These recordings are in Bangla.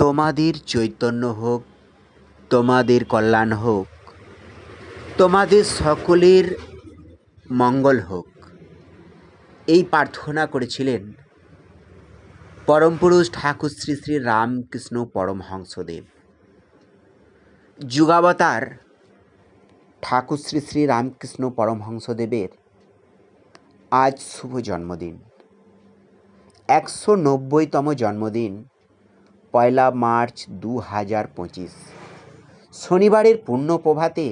তোমাদের চৈতন্য হোক, তোমাদের কল্যাণ হোক, তোমাদের সকলের মঙ্গল হোক। এই প্রার্থনা করেছিলেন পরমপুরুষ ঠাকুর শ্রী শ্রী রামকৃষ্ণ পরমহংসদেব। যুগাবতার ঠাকুর শ্রী শ্রী রামকৃষ্ণ পরমহংসদেবের আজ শুভ জন্মদিন। একশো নব্বইতম জন্মদিন পয়লা মার্চ দু হাজার পঁচিশ। শনিবারের পূর্ণ প্রভাতে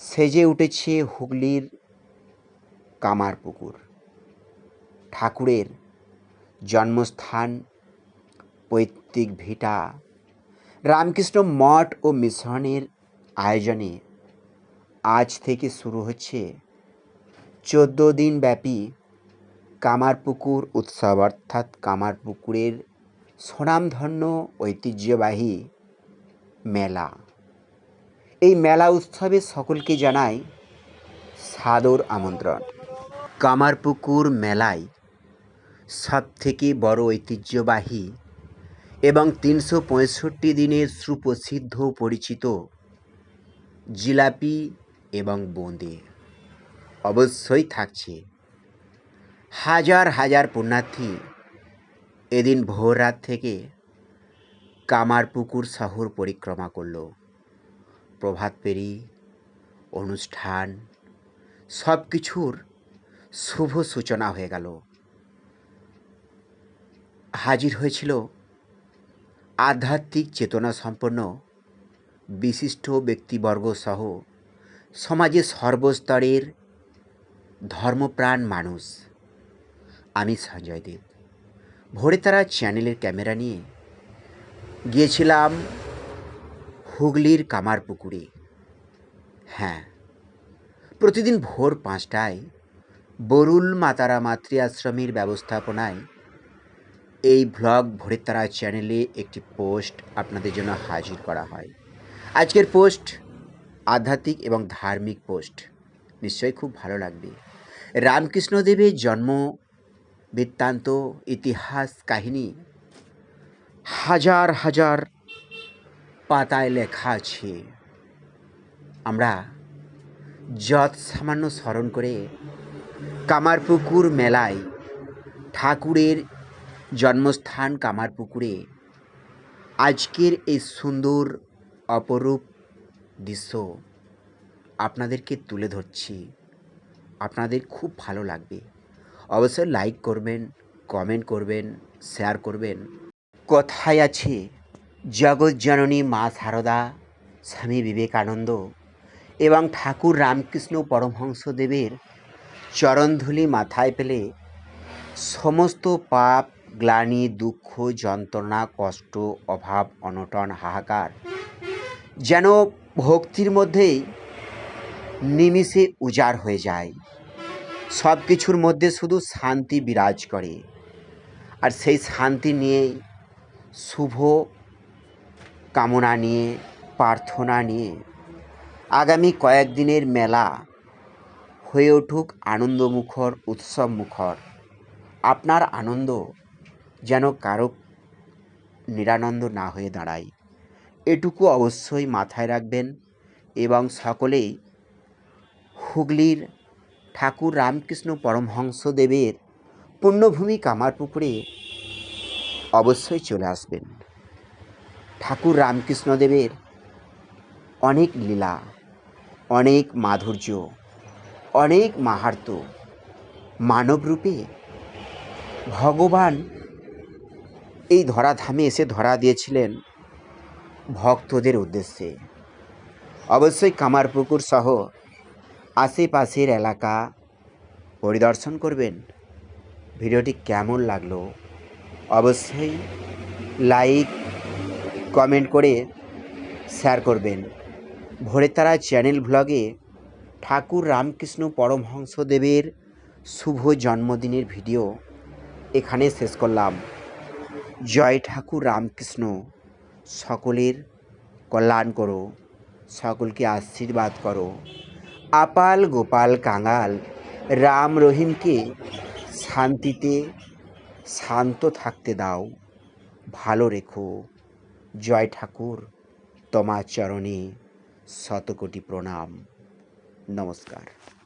সেজে উঠেছে হুগলির কামারপুকুর। ঠাকুরের জন্মস্থান পৈতৃক ভিটা। রামকৃষ্ণ মঠ ও মিশনের আয়োজনে আজ থেকে শুরু হচ্ছে চোদ্দ ব্যাপী কামারপুকুর উৎসব, অর্থাৎ কামারপুকুরের স্বনামধন্য ঐতিহ্যবাহী মেলা। এই মেলা উৎসবে সকলকে জানাই সাদর আমন্ত্রণ। কামারপুকুর মেলায় সব থেকে বড় ঐতিহ্যবাহী এবং তিনশো পঁয়ষট্টি দিনের সুপ্রসিদ্ধ পরিচিত জিলাপি এবং বোঁদে অবশ্যই থাকছে। হাজার হাজার পুণ্যার্থী এদিন ভোর রাত থেকে কামারপুকুর শহর পরিক্রমা করল। প্রভাত পেরি অনুষ্ঠান সব কিছুর শুভ সূচনা হয়ে গেল। হাজির হয়েছিল আধ্যাত্মিক চেতনা সম্পন্ন বিশিষ্ট ব্যক্তিবর্গ সহ সমাজের সর্বস্তরের ধর্মপ্রাণ মানুষ আমি সঞ্জয় দেব। ভোরে তারা চ্যানেলের ক্যামেরা নিয়ে গিয়েছিলাম হুগলির কামারপুকুরে। হ্যাঁ প্রতিদিন ভোর পাঁচটায় বরুল মাতারা মাতৃ আশ্রমের ব্যবস্থাপনায় এই ভ্লগ ভোরের তারা চ্যানেলে একটি পোস্ট আপনাদের জন্য হাজির করা হয়। আজকের পোস্ট আধ্যাত্মিক এবং ধার্মিক পোস্ট। নিশ্চয়ই খুব ভালো লাগবে। রামকৃষ্ণদেবের জন্ম বৃত্তান্ত ইতিহাস কাহিনী হাজার হাজার পাতায় লেখা আছে। আমরা যৎ সামান্য স্মরণ করে কামারপুকুর মেলায় ঠাকুরের জন্মস্থান কামারপুকুরে, আজকের এই সুন্দর অপরূপ দৃশ্য আপনাদেরকে তুলে ধরছি। আপনাদের খুব ভালো লাগবে। অবশ্যই লাইক করবেন কমেন্ট করবেন শেয়ার করবেন। কথায় আছে, জগৎ মা সারদা, স্বামী বিবেকানন্দ এবং ঠাকুর রামকৃষ্ণ পরমহংসদেবের চরণধুলি মাথায় পেলে সমস্ত পাপ, গ্লানি, দুঃখ, যন্ত্রণা, কষ্ট, অভাব, অনটন, হাহাকার যেন ভক্তির মধ্যেই নিমিষে উজাড় হয়ে যায়। সব কিছুর মধ্যে শুধু শান্তি বিরাজ করে। আর সেই শান্তি নিয়েই শুভ কামনা নিয়ে, প্রার্থনা নিয়ে, আগামী কয়েকদিনের মেলা হয়ে উঠুক আনন্দমুখর উৎসব মুখর আপনার আনন্দ যেন কারও নিরানন্দ না হয়ে দাঁড়ায়। এটুকু অবশ্যই মাথায় রাখবেন এবং সকলেই হুগলির ঠাকুর রামকৃষ্ণ পরমহংসদেবের পুণ্যভূমি কামারপুকুরে অবশ্যই চলে আসবেন। ঠাকুর রামকৃষ্ণদেবের অনেক লীলা, অনেক মাধুর্য, অনেক মাহাত্ম মানবরূপে ভগবান এই ধরাধামে এসে ধরা দিয়েছিলেন ভক্তদের উদ্দেশ্যে। অবশ্যই কামারপুকুর সহ আশেপাশের এলাকা পরিদর্শন করবেন। ভিডিওটি কেমন লাগল অবশ্যই লাইক, কমেন্ট করে শেয়ার করবেন। ভোরের তারা চ্যানেল ভ্লগে ঠাকুর রামকৃষ্ণ পরমহংসদেবের শুভ জন্মদিনের ভিডিও এখানে শেষ করলাম। জয় ঠাকুর রামকৃষ্ণ। সকলের কল্যাণ করো। সকলকে আশীর্বাদ করো। আপাল গোপাল কাঙাল। রাম রহিমকে শান্তিতে শান্ত থাকতে দাও। ভালো রেখো। জয় ঠাকুর। তোমার চরণে শতকোটি প্রণাম। নমস্কার।